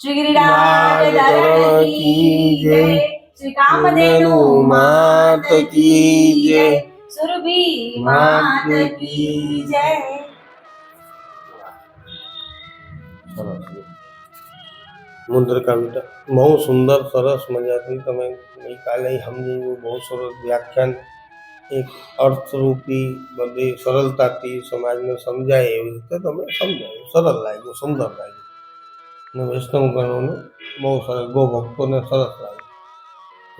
શ્રી ગિરિરાજ ધરણ કી જય શ્રી કામધેનુ માત કી જય સુરભી માત કી જય મુદ્રિકા વિટા બહુ સુંદર સરસ મજાથી તમે ગઈકાલે સમજાવ્યું બહુ સરસ વ્યાખ્યાન એક અર્થરૂપી બધી સરળતાથી સમાજને સમજાય એવી રીતે તમે સમજાવ્યું સરળ લાગ્યું સુંદર લાગ્યું અને વૈષ્ણવ ગણોને બહુ સરસ, બહુ ભક્તોને સરસ લાગે.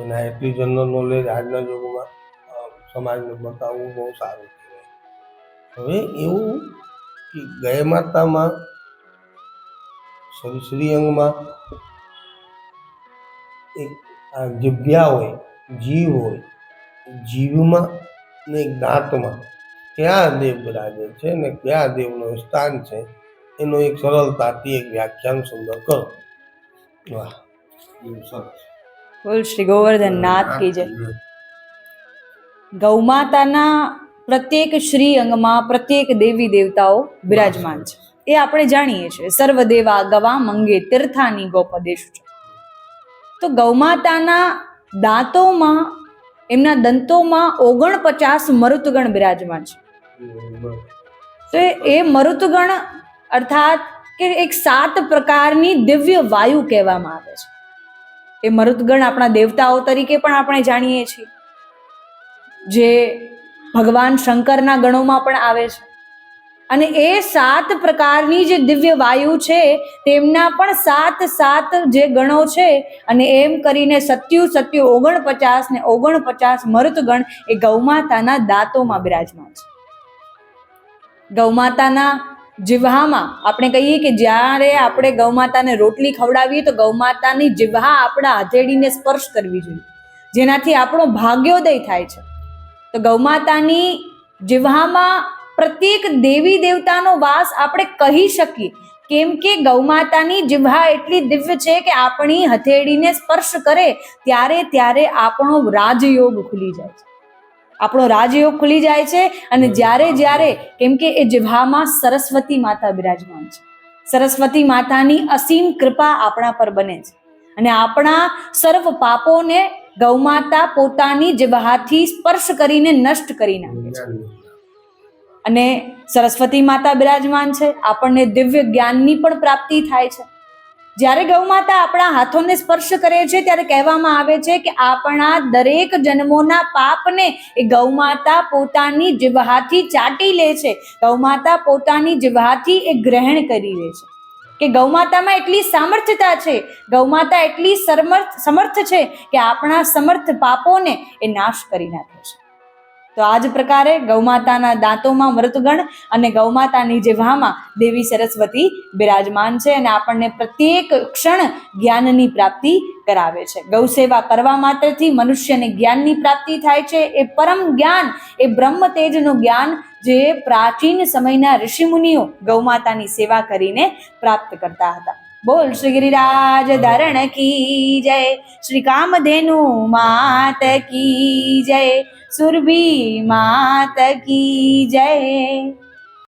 એના એટલી જનરલ નોલેજ આજના યુગમાં સમાજને બતાવવું બહુ સારું હવે એવું કે ગય માતામાં, શ્રી શ્રીઅંગમાં એક આ જગ્યા હોય, જીવ હોય, જીવમાં ને એક દાંતમાં, કયા દેવ બિરાજે છે ને કયા દેવનું સ્થાન છે? એનો એક સરળતાથી એક વ્યાખ્યાન સુંદર કરો. વાહ. સરસ. બોલ શ્રી ગોવર્ધન નાથ કી જય. ગૌમાતાના પ્રત્યેક શ્રી અંગમાં પ્રત્યેક દેવી દેવતાઓ બિરાજમાન છે. એ આપણે જાણીએ છીએ. સર્વદેવા ગવા મંગે તીર્થાની ગોપદેશ છે. તો ગૌમાતાના દાંતોમાં એમના દંતોમાં ઓગણપચાસ મરુતગણ બિરાજમાન છે. તો એ- એ મરુતગણ અર્થાત કે એક સાત પ્રકારની દિવ્ય વાયુ કહેવામાં આવે છે. એ મરુદગણ આપણા દેવતાઓ તરીકે પણ આપણે જાણીએ છીએ. જે ભગવાન શંકરના ગણોમાં પણ આવે છે. અને એ સાત પ્રકારની જે દિવ્ય વાયુ છે, તેમના પણ સાત સાત જે ગણો છે, અને એમ કરીને સત્યુ સત્યુ ઓગણપચાસ ને ઓગણપચાસ મૃતગણ એ ગૌમાતાના દાંતોમાં બિરાજમાન છે. ગૌમાતાના જીવહામાં આપણે કહીએ કે જ્યારે આપણે ગૌમાતાને રોટલી ખવડાવીએ તો ગૌમાતાની જીવહા આપણા હથેળીને સ્પર્શ કરવી જોઈએ. જેનાથી આપણો ભાગ્યોદય થાય છે. તો ગૌમાતાની જીવહામાં પ્રત્યેક દેવી દેવતાનો વાસ આપણે કહી શકીએ. કેમ કે ગૌમાતાની જીવહા એટલી દિવ્ય છે કે આપણી હથેળીને સ્પર્શ કરે, ત્યારે ત્યારે આપણો રાજયોગ ખુલી જાય છે. આપણો રાજયોગ ખુલી જાય છે અને જ્યારે જ્યારે કેમ કે એ જીવહામાં સરસ્વતી માતા બિરાજમાન છે. સરસ્વતી માતાની અસીમ કૃપા આપણા પર બને છે. અને આપણા સર્વ પાપોને ગૌમાતા પોતાની જીવહાથી સ્પર્શ કરીને નષ્ટ કરી નાખે છે. અને સરસ્વતી માતા બિરાજમાન છે. આપણને દિવ્ય જ્ઞાનની પણ પ્રાપ્તિ થાય છે. જ્યારે ગૌમાતા આપણા હાથોને સ્પર્શ કરે છે, ત્યારે કહેવામાં આવે છે કે આપણા દરેક જન્મોના પાપને એ ગૌમાતા પોતાની જીવહાથી ચાટી લે છે. ગૌમાતા પોતાની જીવહાથી એ ગ્રહણ કરી લે છે. કે ગૌમાતામાં એટલી સામર્થ્યતા છે ગૌમાતા એટલી સમર્થ સમર્થ છે કે આપણા સમર્થ પાપોને એ નાશ કરી નાખે છે. તો આ જ પ્રકારે ગૌમાતાના દાંતોમાં મૃતગણ અને ગૌમાતાની જે જીવહામાં દેવી સરસ્વતી બિરાજમાન છે અને આપણને પ્રત્યેક ક્ષણ જ્ઞાનની પ્રાપ્તિ કરાવે છે. ગૌ સેવા કરવા માત્રથી મનુષ્યને જ્ઞાનની પ્રાપ્તિ થાય છે. એ પરમ જ્ઞાન, એ બ્રહ્મ તેજનું જ્ઞાન જે પ્રાચીન સમયના ઋષિમુનિઓ ગૌમાતાની સેવા કરીને પ્રાપ્ત કરતા હતા. બોલ શ્રી ગિરિરાજ, ધરણ કી જય. શ્રી કામધેનુ માત કી જય. સુરભી માત કી જય.